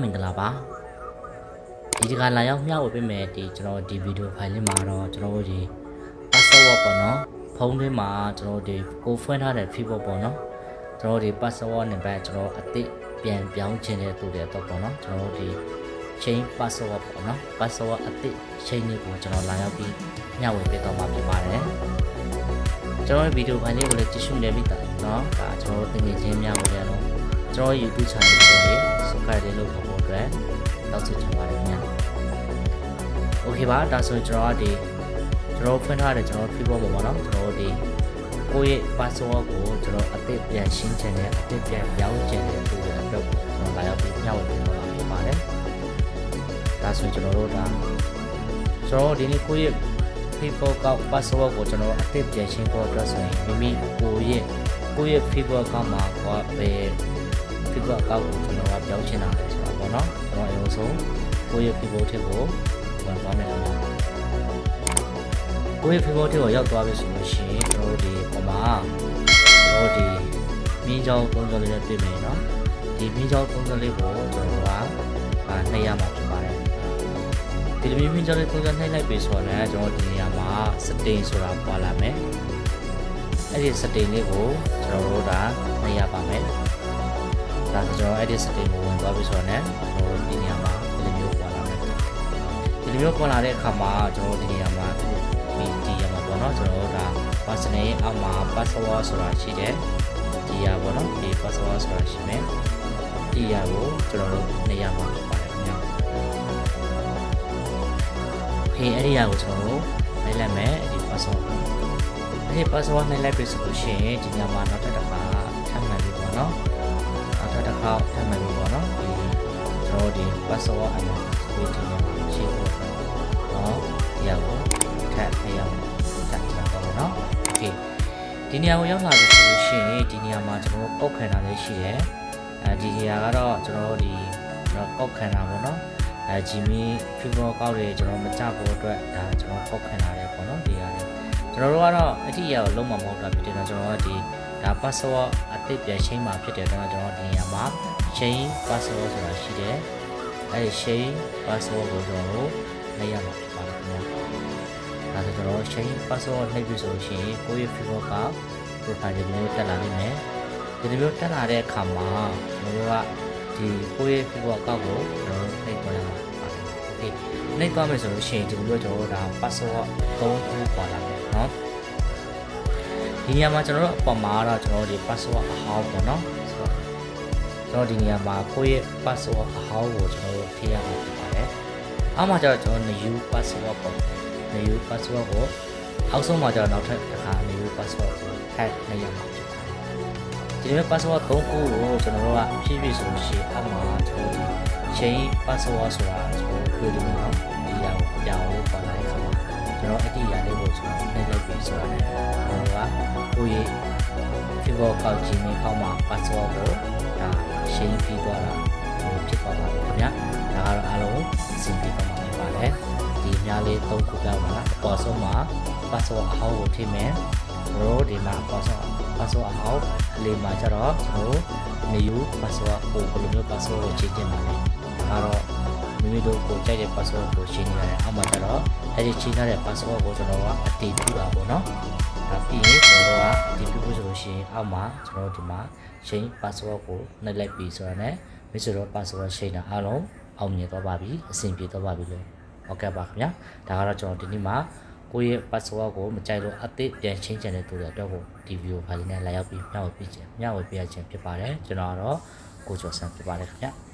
မင်္ဂလာပါဒီတခါလာရောက်မျှဝေပေးမယ်ဒီကျွန်တော်ဒီဗီဒီယိုဖိုင်လေးမှာတော့ကျွန်တော်တို့ဒီ password ပေါ့နော်ဖုန်းထဲမှာကျွန်တော်တို့ဒီကိုဖွင့်ထားတဲ့ feedback ပေါ့နော်ကျွန်တော်တို့ဒီ password နဲ့ပဲကျွန်တော်အသစ်ပြန်ပြောင်းခြင်းတဲ့သူတွေတော့ပေါ့နော်ကျွန်တော်တို့ဒီ chain password ပေါ့နော် password အသစ် chain လေးကိုကျွန်တော်လာရောက်ပြီးမျှဝေပေးတော့မှာဖြစ်ပါတယ်ကျွန်တော်ဗီဒီယိုဖိုင်လေးကိုလည်းကြည့်ရှုနေပြီတာနော်ဒါကျွန်တော်တို့တင်ငယ်ချင်းများကိုလည်းတော့ကျွန်တော် YouTube channel ကိုလည်း subscribe လေးလုပ်ဖို့အတွက်တောင်းဆိုချင်ပါတယ်ခင်ဗျာ Okay ပါဒါဆိုရင်ကျွန်တော်ကဒီကျွန်တော်ဖွင့်ထားတဲ့ကျွန်တော် feedback ပေါ့နော်ကျွန်တော်ဒီကိုယ့်ရဲ့ password ကိုကျွန်တော်အသစ်ပြန်ရှင်းချင်တဲ့အသစ်ပြန်ပြောင်းချင်တဲ့သူတွေအတွက်ကျွန်တော်လာရောက်ပြီးညှောက်ဝင်တော့မှာဖြစ်ပါတယ်ဒါဆိုရင်ကျွန်တော်တို့ဒါကျွန်တော်ဒီနေ့ကိုယ့်ရဲ့ Facebook ကောက် password ကိုကျွန်တော်အသစ်ပြန်ရှင်းဖို့အတွက်ဆိုရင်မိမိကိုယ့်ရဲ့ကိုယ့်ရဲ့ Facebook ကောက်မှာကိုယ် ပဲ Facebook ကောက်ကိုကျွန်တော်ကပြောင်းချင်တာလေဆိုတာပေါ့နော်ကျွန်တော်အရင်ဆုံးကိုယ့်ရဲ့ Facebook ထက်ကိုဝင်သွားမယ်ခင်ဗျာကိုယ့်ရဲ့ Facebook ထက်ကိုရောက်သွားပြီဆိုလို့ရှိရင်ကျွန်တော်တို့ဒီပုံမှာကျွန်တော်တို့ဒီမြင်းချောင်းပုံစံလေးနဲ့တွေ့မယ်နော်ဒီမြင်းချောင်းပုံစံလေးကိုကျွန်တော်တို့ကအာနှိပ်ရမှာဖြစ်ပါတယ်ဒီလိုမျိုးမြင်းချောင်းလေးပုံစံနှိပ်လိုက်ပြီဆိုတော့လည်းကျွန်တော်ဒီနေရာမှာ setting ဆိုတာပေါ်လာမယ်အဲ့ဒီ setting လေးကိုကျွန်တော်တို့ကနှိပ်ရပါမယ် ဒါဆိုကျွန်တော် edit setting ကိုဝင်သွားပြီဆိုတော့ ਨੇ ကျွန်တော်ဒီနေရာမှာဒီလိုမျိုးပေါ်လာမယ်ဒီလိုမျိုးပေါ်လာတဲ့အခါမှာကျွန်တော်ဒီနေရာမှာဒီဒီရမှာပေါ့နော်ကျွန်တော်ဒါ personal ရဲ့အောက်မှာ password ဆိုတာရှိတယ်ဒီရပေါ့နော်ဒီ password ဆိုတာရှိမယ်ဒီရကိုကျွန်တော်တို့နေရာမှာဖြစ်ပါတယ်ခင်ဗျာ Okay အဲ့ဒီရကိုကျွန်တော်တို့လိုက်လိုက်မယ်အဲ့ဒီ password အဲ့ဒီ password နဲ့လိုက်ပြီဆိုလို့ရှိရင်ဒီနေရာမှာနောက်ထပ်တစ်ခါထပ်မှန်ပြီပေါ့နော်နောက် ထပ်တစ်ခါထပ်မှန်ပြီပေါ့နော်ဒီကျွန်တော်ဒီ password အမှန်ကိုဒီနေရာမှာရှင်းဖို့နော်ဒီရကိုထပ်ဖျောင်းထပ်ချတော့နော်โอเคဒီနေရာကိုရောက်လာပြီဆိုလို့ရှိရင်ဒီနေရာမှာကျွန်တော်ပောက်ခံတာလေးရှိတယ်အဲဒီနေရာကတော့ကျွန်တော်ဒီကျွန်တော်ပောက်ခံတာပေါ့နော်အဲဂျီမီ fever ကောက်တွေကျွန်တော်မကြဖို့အတွက်ဒါကျွန်တော်ပောက်ခံတာလေးပေါ့နော်ဒီရတယ်ကျွန်တော်တို့ကတော့အတိအရာကိုလုံးဝမဟုတ်တာဖြစ်တယ်တော့ကျွန်တော်ကဒီဒါ password အသစ်ပြန်ချိန်မှာဖြစ်တယ်တော့ကျွန်တော်ဒီနေရာမှာ chain password ဆိုတာရှိတယ်အဲဒီ chain password ကိုကျွန်တော်တို့လိုက်ရမှာဖြစ်ပါတယ်ခင်ဗျာဒါဆိုကျွန်တော် chain password နှိပ်ပြီဆိုလို့ရှိရင်ကိုယ့်ရဲ့ fever က profile တွေမျိုးတက်လာနိုင်မယ်ဒီလိုမျိုးတက်လာတဲ့အခါမှာကျွန်တော်တို့ကဒီကိုယ့်ရဲ့ fever အကောင့်ကိုကျွန်တော်တို့နှိပ်သွားရမှာဖြစ်ပါတယ် okay နှိပ်သွားမယ်ဆိုလို့ရှိရင်ဒီလိုမျိုးကျွန်တော်တို့ဒါ password 3ခုပေါ်လာမယ်เนาะ ဒီနေရာမှာကျွန်တော်တို့အပေါ်မှာတော့ကျွန်တော်တို့ဒီ password အဟောင်းပေါ့နော်ဆိုတော့ကျွန်တော်ဒီနေရာမှာကိုယ့်ရဲ့ password အဟောင်းကိုကျွန်တော်တို့ထည့်ရမှာဖြစ်ပါတယ်အောက်မှာကျတော့ကျွန်တော် new password ပေါ့ new password ကိုအောက်ဆုံးမှာကျတော့နောက်ထပ်တစ်ခါ new password ကိုထည့်နေရမှာဖြစ်ပါတယ်ဒီလို password 3ခုကိုကျွန်တော်တို့ကဖြည့်ဖြည့်ဆိုလို့ရှိရင်အောက်မှာကျွန်တော်ဒီ chain password ဆိုတာကျွန်တော်တွေ့တယ်နော်ဒီအရာကိုအပြောင်းလို့ပေါ်လာတဲ့အခါမှာကျွန် တော်အဲ့ဒီအရာလေးကိုကျွန်တော်နှိပ်လိုက်ပြီးဆိုတာနဲ့ကျွန်တော်ကကိုယ့်ရဲ့ fever ကောက်ခြင်းနဲ့အောက်မှာ password ကိုဒါရှင်းပြီးသွားတာဖြစ်သွားပါပြီခင်ဗျာဒါကတော့အားလုံးအဆင်ပြေပါမှာဖြစ်ပါတယ်ဒီများလေးသုံးခုပြောင်းပါအပေါ်ဆုံးမှာ password အဟောင်းကိုထည့်မယ်တို့ဒီမှာ password password အဟောင်းအလေးမှာကျတော့ကျွန်တော် new password ကိုဘယ်လိုမျိုး password ကိုချိန်ကျင်ပါလဲဒါကတော့ မိမိတို့ကိုကြိုက်တဲ့ password ကိုရှင်းနေရတယ်အောက်မှာကျတော့အဲဒီချိန်ထားတဲ့ password ကိုကျွန်တော်ကအတည်ပြုတာပေါ့နော်ဒါပြီးရင်ကျွန်တော်တို့ကဒီပြုဖို့ဆိုလို့ရှိရင်အောက်မှာကျွန်တော်တို့ဒီမှာ change password ကိုနှိပ်လိုက်ပြီဆိုတာနဲ့မိတ်ဆွေတို့ password change တာအားလုံးအောင်မြင်သွားပါပြီအဆင်ပြေသွားပါပြီလို့ဟုတ်ကဲ့ပါခင်ဗျာဒါကတော့ကျွန်တော်ဒီနေ့မှာကိုယ့်ရဲ့ password ကိုမကြိုက်လို့အသစ်ပြန် change ချင်တဲ့သူတွေအတွက်ကိုဒီ video ဖိုင်လေးနဲ့လာရောက်ပြီးမျှဝေပေးခြင်းမျှဝေပေးရခြင်းဖြစ်ပါတယ်ကျွန်တော်ကတော့ကိုကျော်ဆန်းဖြစ်ပါတယ်ခင်ဗျာ